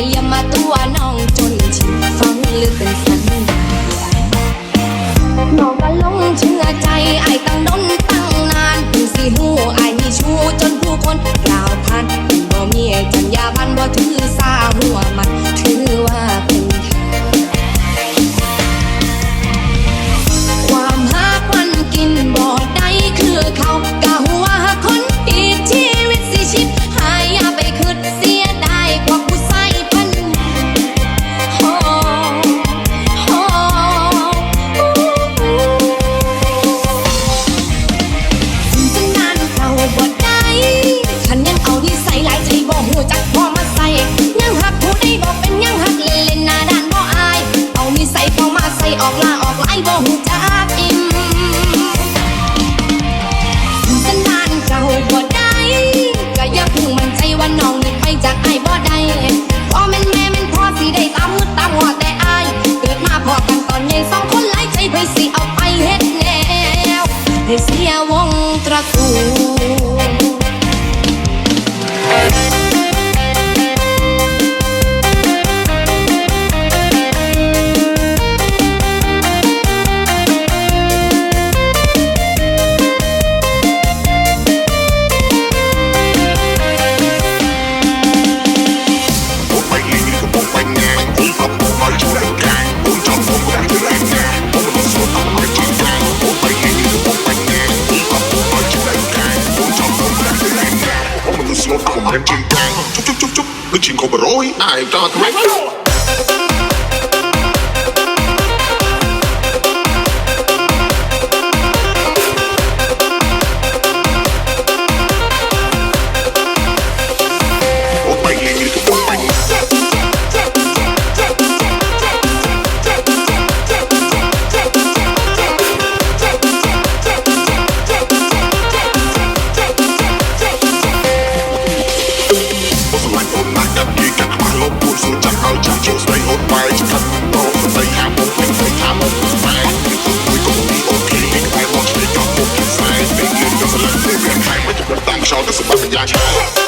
เลียมาตัวน้องจนชินฟังหรือเป็นสันน้องก็ลงเชื่อใจไอ้ตั้งดนตั้งนานผู้สิหูไอ้มีชู้จนผู้คนกล่าวทันบ่เมียจัญญาบันบ่ถือ ออกลาออกไล่บ่หูจากอิ่มสันดานเจ้าบ่ได้ก็ย่าพิ่งมันใจว่าน้องนึ่ไปจากไอ้บ่ได้พอแม่แม่แม่นพอสิได้ตามมือตามหัวแต่อายเกิดมาพอกันตอนเย็นสองคนหลาใจไปสิเอาไปเฮ็ดแนวให้เสียวงตระกูล no comment in town. Chup chup chup chup, the chinko boy, I'm. with.